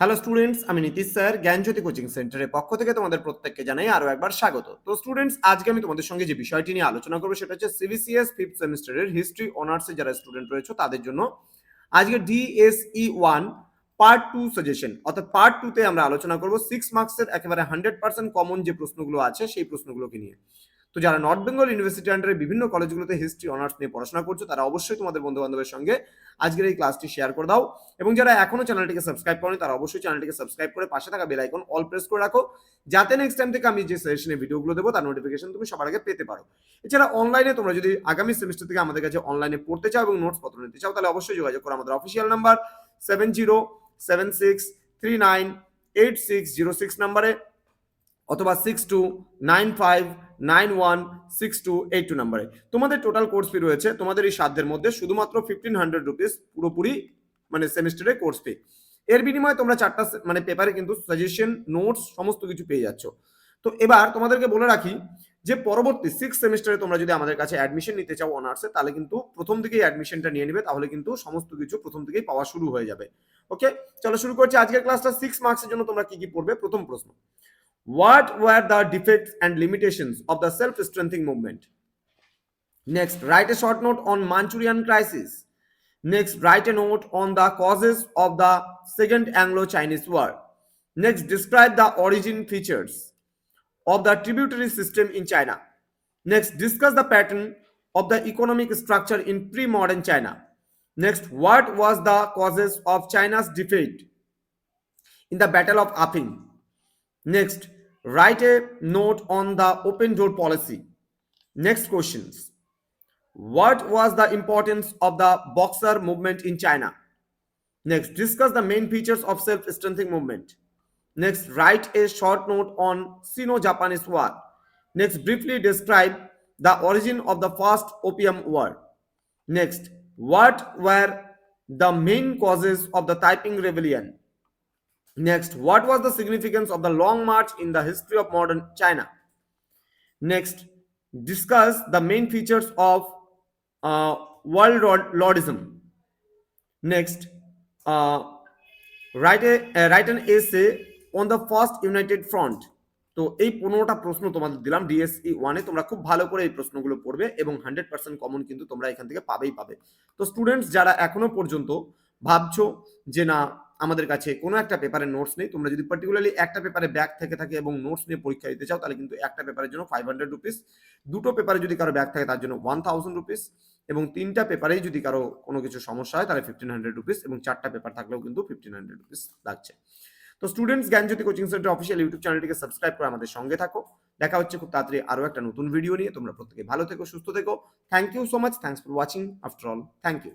Hello students আমি Nitish sir, জ্ঞানজ্যোতি coaching সেন্টারের পক্ষ থেকে তোমাদের প্রত্যেককে জানাই আরও একবার স্বাগত। তো স্টুডেন্টস আজকে আমি তোমাদের সঙ্গে যে বিষয়টি নিয়ে আলোচনা করব সেটা হচ্ছে সিবিসিএস ফিফথ সেমিস্টারের হিস্ট্রি অনার্সে যারা স্টুডেন্ট রয়েছে তাদের জন্য। আজকে DSE one part two suggestion অর্থাৎ পার্ট টু তে আমরা আলোচনা করব সিক্স মার্কসের একেবারে হান্ড্রেড পার্সেন্ট কমন যে প্রশ্নগুলো আছে সেই প্রশ্নগুলোকে নিয়ে। তো যারা নর্থ বেঙ্গল ইউনিভার্সিটি আন্ডারে বিভিন্ন কলেজগুলোতে হিস্ট্রি অনার্স নিয়ে পড়াশোনা করছ, তারা অবশ্যই তোমাদের বন্ধু বান্ধবের সঙ্গে আজকের এই ক্লাসটি শেয়ার করে দাও। এবং যারা এখনও চ্যানেলটিকে সাবস্ক্রাইব করেনি, তারা অবশ্যই চ্যানেলটিকে সাবস্ক্রাইব করে পাশে থাকা বেল আইকন অল প্রেস করে রাখো। যাতে নেক্সট টাইম থেকে আমি যে সেশনে ভিডিওগুলো দেবো, তার নোটিফিকেশন তুমি সবার আগে পেতে পারো। এছাড়া অনলাইনে তোমরা যদি আগামী সেমিস্টার থেকে আমাদের কাছে অনলাইনে পড়তে চাও এবং নোটস পত্র নিতে চাও, তাহলে অবশ্যই যোগাযোগ করো আমাদের official number seven zero seven six three nine eight six zero six নাম্বারে অথবা six two nine five nine one six two eight two নাম্বারে। তোমাদের টোটাল কোর্স ফি রয়েছে, তোমাদের এই সাধ্যের মধ্যে শুধুমাত্র ফিফটিন হান্ড্রেড রুপিস পুরোপুরি মানে সেমিস্টারে কোর্স ফি এর বিনিময়ে তোমরা চারটা মানে পেপারে কিন্তু সাজেশন নোটস সমস্ত কিছু পেয়ে যাচ্ছ। তো এবার তোমাদেরকে বলে রাখি যে পরবর্তী সিক্স সেমিস্টারে তোমরা যদি আমাদের কাছে অ্যাডমিশন নিতে চাও অনার্সে তাহলে কিন্তু প্রথম দিকেই অ্যাডমিশনটা নিয়ে নেবে, তাহলে কিন্তু সমস্ত কিছু প্রথম থেকেই পাওয়া শুরু হয়ে যাবে। ওকে চলো শুরু করছি আজকের ক্লাসটা সিক্স মার্কসের জন্য তোমরা কি কি পড়বে? প্রথম প্রশ্ন। What were the defects and limitations of the self-strengthening movement? Next, write a short note on Manchurian crisis. Next, write a note on the causes of the Second Anglo-Chinese War. Next, describe the origin features of the tributary system in China. Next, discuss the pattern of the economic structure in pre-modern China. Next, what was the causes of China's defeat in the Battle of Apping? Next, write a note on the open door policy. Next questions. What was the importance of the Boxer movement in China? Next, discuss the main features of self-strengthening movement. Next, write a short note on Sino-Japanese War. Next, briefly describe the origin of the first Opium War. Next, what were the main causes of the Taiping Rebellion? Next, what was the significance of the Long March in the history of modern China? Next, discuss the main features of uh, world lordism. Next, uh, write a uh, write an essay on the first united front. তো এই পনেরোটা প্রশ্ন তোমাদের দিলাম DSE ওয়ানে তোমরা খুব ভালো করে এই প্রশ্নগুলো পড়বে এবং হান্ড্রেড পার্সেন্ট কমন কিন্তু তোমরা এখান থেকে পাবেই পাবে তো স্টুডেন্টস যারা এখনও পর্যন্ত ভাবছ যে না আমাদের কাছে কোনো একটা পেপারের নোটস নেই। তোমরা যদি পার্টিকুলারলি একটা পেপারে ব্যাক থেকে থাকে এবং নোটস নিয়ে পরীক্ষা দিতে চাও, তাহলে কিন্তু একটা পেপারের জন্য ফাইভ হান্ড্রেড রুপিস দুটো পেপারে যদি কারও ব্যাক থাকে, তার জন্য ওয়ান থাউজেন্ড রুপিস এবং তিনটা পেপারেই যদি কারও কোনো কিছু সমস্যা হয়, তাহলে ফিফটিন হান্ড্রেড রুপিস এবং চারটা পেপার থাকলেও কিন্তু ফিফটিন হান্ড্রেড রুপিস লাগছে। তো students Gyanjyoti coaching centre official YouTube চ্যানেলটিকে সাবস্ক্রাইব করে আমাদের সঙ্গে থাকো। দেখা হচ্ছে খুব তাড়াতাড়ি আরও একটা নতুন ভিডিও নিয়ে। তোমরা প্রত্যেকে ভালো থেকো, সুস্থ থেকো। Thank you so much thanks for watching after all thank you